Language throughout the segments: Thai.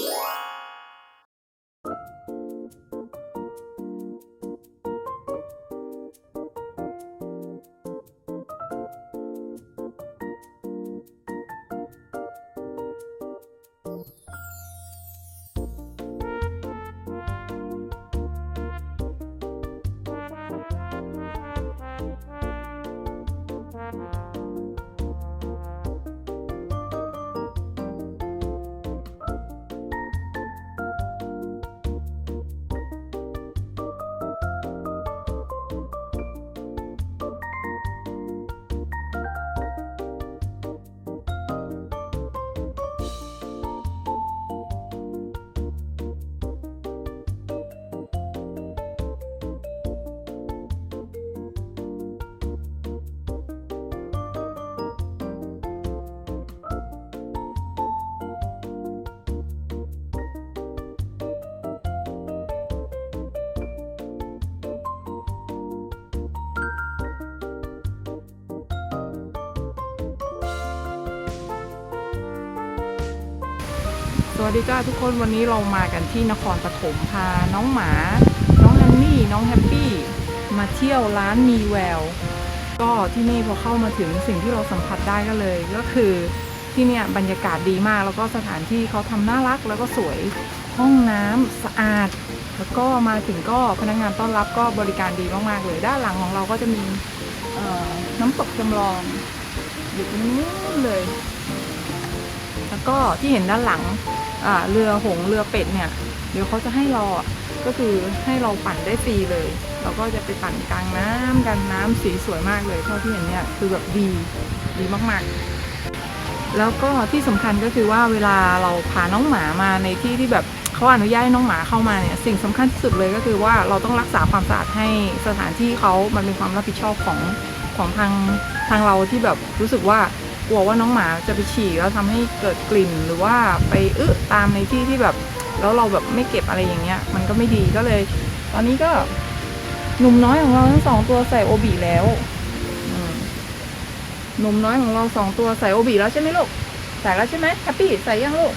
Yeah. สวัสดีจ้าทุกคนวันนี้เรามากันที่นครปฐมพาน้องหมา น้องแฮันนี่น้องแฮปปี้มาเที่ยวร้านมีแวว ก็ที่นี่พอเข้ามาถึงสิ่งที่เราสัมผัสได้ก็เลย ก็คือที่เนี่ยบรรยากาศดีมากแล้วก็สถานที่เขาทำน่ารักแล้วก็สวยห้องน้ำสะอาด แล้วก็มาถึงก็พนักงานต้อนรับก็บริการดีมากๆเลยด้านหลังของเราก็จะมีน้ำตกจำลองอยู่ตรงนู้นเลย แล้วก็ที่เห็นด้านหลัง เรือหงเรือเป็ดเนี่ย เดี๋ยวเขาจะให้เราอะก็คือให้เราปั่นได้ฟรีเลย เราก็จะไปปั่นกลางน้ำกันน้ำสีสวยมากเลยเท่าที่เห็นเนี่ยคือแบบดีดีมากๆ แล้วก็ที่สำคัญก็คือว่าเวลาเราพาน้องหมามาในที่ที่แบบเขาอนุญาตให้น้องหมาเข้ามาเนี่ยสิ่งสำคัญที่สุดเลยก็คือว่าเราต้องรักษาความสะอาดให้สถานที่เขามันเป็นความรับผิดชอบของของทางทางเราที่แบบรู้สึกว่า กลัวว่าน้องหมาจะไปฉี่แล้วทำให้เกิดกลิ่นหรือว่าไปอึตามในที่ที่แบบ แล้วเราแบบไม่เก็บอะไรอย่างเงี้ย มันก็ไม่ดีก็เลย ตอนนี้ก็หนุ่มน้อยของเราทั้งสองตัวใส่โอบีแล้วหนุ่มน้อยของเราสองตัวใส่โอบีแล้วใช่ไหมลูกใส่แล้วใช่ไหมแฮปปี้ใส่ยังลูก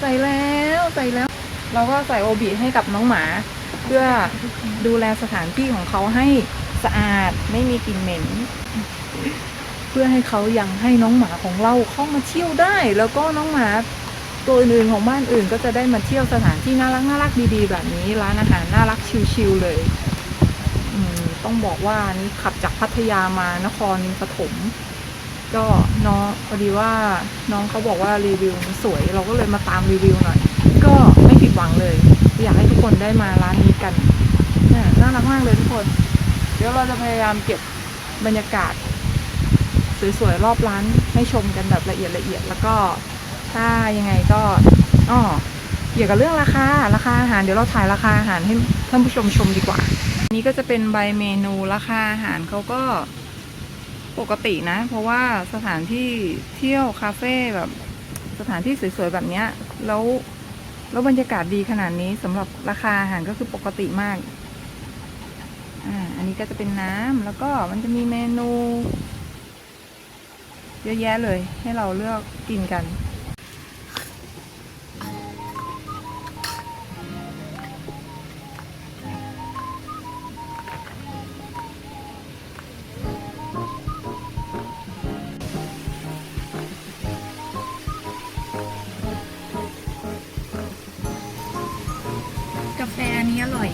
ใส่แล้วใส่แล้ว เราก็ใส่โอบีให้กับน้องหมา เพื่อดูแลสถานที่ของเขาให้สะอาดไม่มีกลิ่นเหม็น พื่อให้เขายังให้น้องหมาของเราเข้ามาเที่ยวได้ แล้วก็น้องหมาตัวอื่นๆของบ้านอื่นก็จะได้มาเที่ยวสถานที่น่ารักน่ารักดีๆ แบบนี้ร้านอาหารน่ารักชิลๆเลยต้องบอกว่านี่ขับจากพัทยามานครปฐมก็น้องพอดีว่าน้องเขาบอกว่ารีวิวสวย เราก็เลยมาตามรีวิวหน่อย ก็ไม่ผิดหวังเลย อยากให้ทุกคนได้มาร้านนี้กันน่ารักมากเลยทุกคน เดี๋ยวเราจะพยายามเก็บบรรยากาศ สวยๆ รอบร้านให้ชมกันแบบละเอียดละเอียดแล้วก็ถ้ายังไงก็อ้อเกี่ยวกับเรื่องราคาราคาอาหารเดี๋ยวเราถ่ายราคาอาหารให้ท่านผู้ชมชมดีกว่านนี้ก็จะเป็นใบเมนูราคาอาหารเขาก็ปกตินะ เพราะว่าสถานที่เที่ยวคาเฟ่แบบสถานที่สวยๆแบบเนี้ยแล้วแล้วบรรยากาศดีขนาดนี้สำหรับราคาอาหารก็คือปกติมากอ่าอันนี้ก็จะเป็นน้ำแล้วก็มันจะมีเมนู เยอะแยะเลยให้เราเลือกกินกัน กาแฟอันนี้อร่อย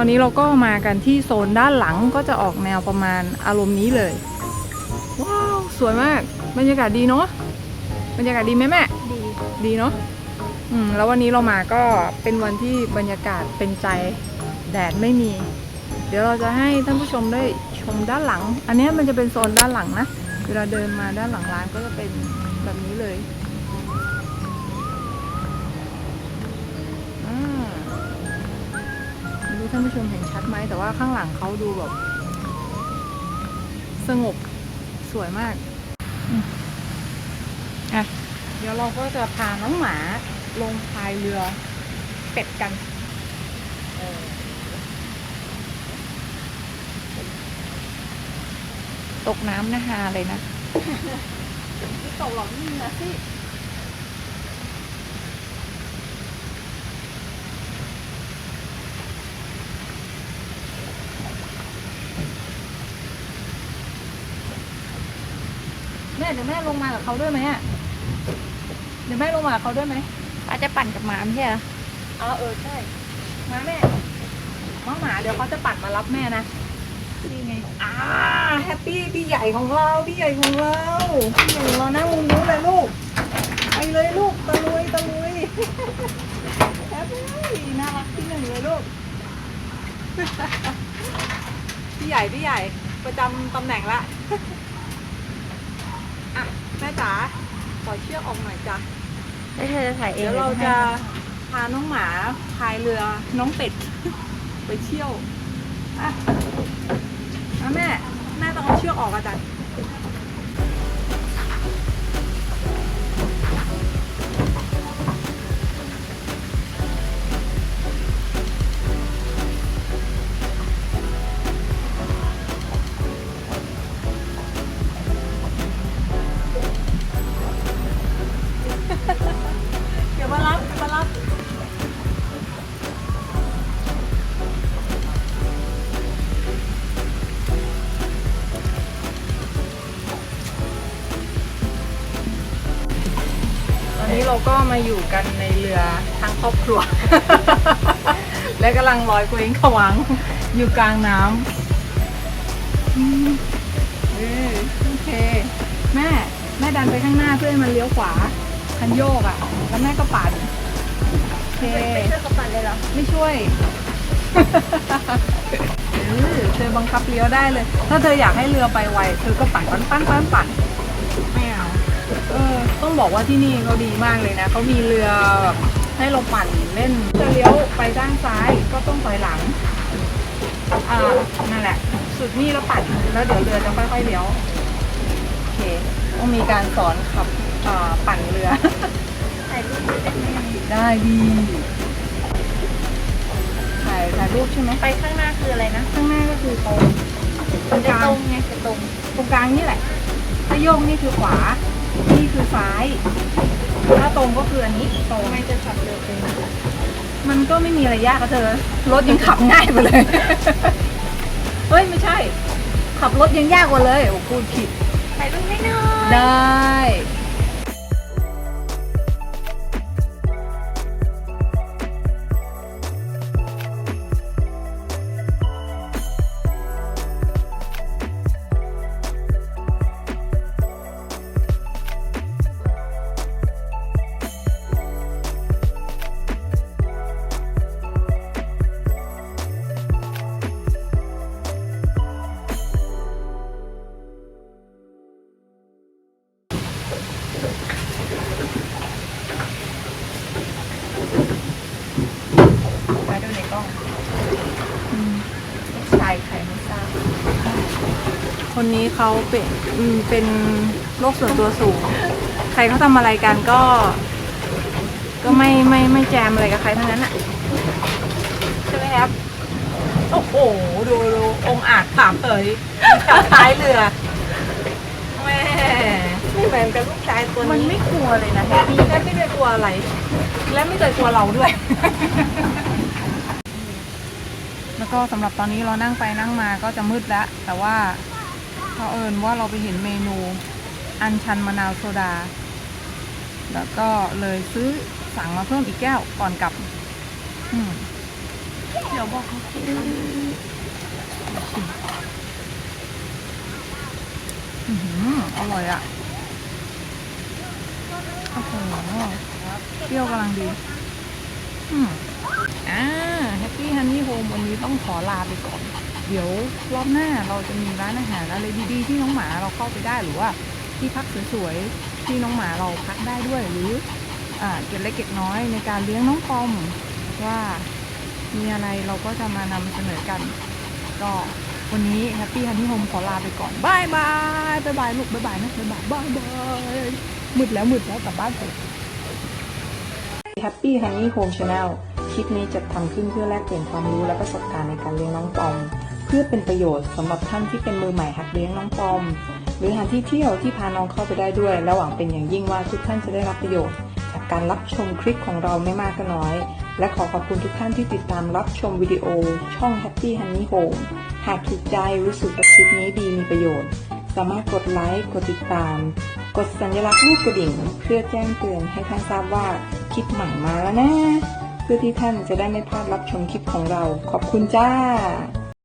อนนี้เราก็มากันที่โซนด้านหลังก็จะออกแนวประมาณอารมณ์นี้เลย ว้าว สวยมาก บรรยากาศดีเนาะบรรยากาศดีไหมแม่ ดี ดีเนาะอืมแล้ววันนี้เรามาก็เป็นวันที่บรรยากาศเป็นใจแดดไม่มี เดี๋ยวเราจะให้ท่านผู้ชมได้ชมด้านหลัง อันเนี้ยมันจะเป็นโซนด้านหลังนะ เวลาเดินมาด้านหลังร้านก็จะเป็นแบบนี้เลยานผู้ชมเห็นชัดไหมแต่ว่าข้างหลังเขาดูแบบ สงบสวยมากอืมอะเดี๋ยวเราก็จะพาน้องหมาลงพายเรือเป็ดกันเออตกน้ำนะฮาเลยนะ ไม่ตกหรอกนี่นะสิ เดี๋ยวแม่ลงมากับเขาด้วยไหมอะเดี๋ยวแม่ลงมากับเขาด้วยไหมป้าจะปั่นกับหมาไม่ใช่เหรออ๋อเออใช่มาแม่น้องหมาเดี๋ยวเขาจะปั่นมารับแม่นะนี่ไงอ่าแฮปปี้พี่ใหญ่ของเราพี่ใหญ่ของเราพี่ใหญ่ของเรานั่งมุมนู้นเลยลูกไปเลยลูกตะลุยตะลุยแฮปปี้น่ารักที่หนึ่งเลยลูกพี่ใหญ่พี่ใหญ่ประจำตำแหน่งละ อะแม่จ๋าขอเชือกออกหน่อยจ้ะแล้วเธอจะถ่ายเองเดี๋ยวเราจะพาน้องหมาพายเรือน้องเป็ด ไปเที่ยวอะอะแม่แม่ต้องเอาเชือกออกอาจา เราก็มาอยู่กันในเรือทั้งครอบครัว และกำลังลอยเคว้งขวังอยู่กลางน้ำอืมเออโอเค แม่ แม่ดันไปข้างหน้าเพื่อให้มันเลี้ยวขวา คันโยกอะ่ะ แล้วแม่ก็ปัดโอเค ไม่ช่วยกับปั่นเลยเหรอ ไม่ช่วย เออเธอบังคับเลี้ยวได้เลย ถ้าเธออยากให้เรือไปไว เธอก็ปั่นปั่นปั่นปั่นปั่นไม่เอา เออต้องบอกว่าที่นี่เขาดีมากเลยนะเขามีเรือแบบให้เราปั่นเล่นจะเลี้ยวไปด้านซ้ายก็ต้องถอยหลังอ่านั่นแหละ สุดนี่แล้วปั่นแล้วเดี๋ยวเรือจะค่อยๆเลี้ยวโอเคต้องมีการสอนขับอ่าปั่นเรือถ่ายรูปได้ไหมได้ดีถ่ายถ่ายรูปใช่ไหมไปข้างหน้าคืออะไรนะข้างหน้าก็คือตรงตรงจะกลางตรงไงจะตรงตรงกลางนี่แหละถ้าโยกนี่คือขวา นี่คือซ้าย ถ้าตรงก็คืออันนี้ตรงทำไมจะขับเร็วเป็นมันก็ไม่มีอะไรยากอะเธอ รถยังขับง่ายกว่าเลย เฮ้ย ไม่ใช่ ขับรถยังยากกว่าเลย โอ้พูดผิดถ่ายรูปให้หน่อยได้ ไปดูในกล้องอืมชายใครไม่ทราบคนนี้เขาเป็นอืมเป็นโรคส่วนตัวสูง ใครเขาทำอะไรกันก็ ก็ไม่ไม่ไม่แจมอะไรกับใครทั้งนั้นอะใช่ไหมครับ โอ้โห ดูดูองค์อาจถามเตยจับท้ายเรือแม่ ไม่เหมือนกับลูกชายตัวมันนี้ไม่กลัวเลยนะแฮปปี้แฮปปี้ไม่เคยกลัวอะไร และไม่เคยกลัวเราด้วย แล้วก็สำหรับตอนนี้เรานั่งไปนั่งมาก็จะมืดแล้ว แต่ว่าเผอิญว่าเราไปเห็นเมนูอันชันมะนาวโซดา แล้วก็เลยซื้อสั่งมาเพิ่มอีกแก้วก่อนกลับ อืมดี๋ยวบอกเขากินกันอื้อหืออร่อยอะ โอ้โหเปรี้ยวกำลังดี อืมอ่าแฮปปี้ฮันนี่โฮมวันนี้ต้องขอลาไปก่อน เดี๋ยวรอบหน้าเราจะมีร้านอาหารอะไรดีๆ ที่น้องหมาเราเข้าไปได้หรือว่า ที่พักสวยๆที่น้องหมาเราพักได้ด้วยหรืออ่าเก็บเล็กเก็บน้อยในการเลี้ยงน้องปอมว่ามีอะไรเราก็จะมานำเสนอกัน ก็ วันนี้แฮปปี้ฮันนี่โฮมขอลาไปก่อนบายบายบายบายลูกบายบายนะบายบายบายบายมืดแล้วมืดแล้วกลับบ้านเถอะ Happy Honey Home Channel คลิปนี้จะทำขึ้นเพื่อแลกเปลี่ยนความรู้และประสบการณ์ในการเลี้ยงน้องปอม เพื่อเป็นประโยชน์สำหรับท่านที่เป็นมือใหม่หัดเลี้ยงน้องปอม หรือหาที่เที่ยวที่พาน้องเข้าไปได้ด้วย และหวังเป็นอย่างยิ่งว่าทุกท่านจะได้รับประโยชน์จากการรับชมคลิปของเราไม่มากก็น้อย และขอขอบคุณทุกท่านที่ติดตามรับชมวิดีโอช่อง Happy Honey Home หากถูกใจรู้สึกว่าคลิปนี้ดีมีประโยชน์ สามารถกดไลค์กดติดตาม กดสัญลักษณ์รูปกระดิ่ง เพื่อแจ้งเตือนให้ท่านทราบว่าคลิปใหม่มาแล้วนะ เพื่อที่ท่านจะได้ไม่พลาดรับชมคลิปของเรา ขอบคุณจ้า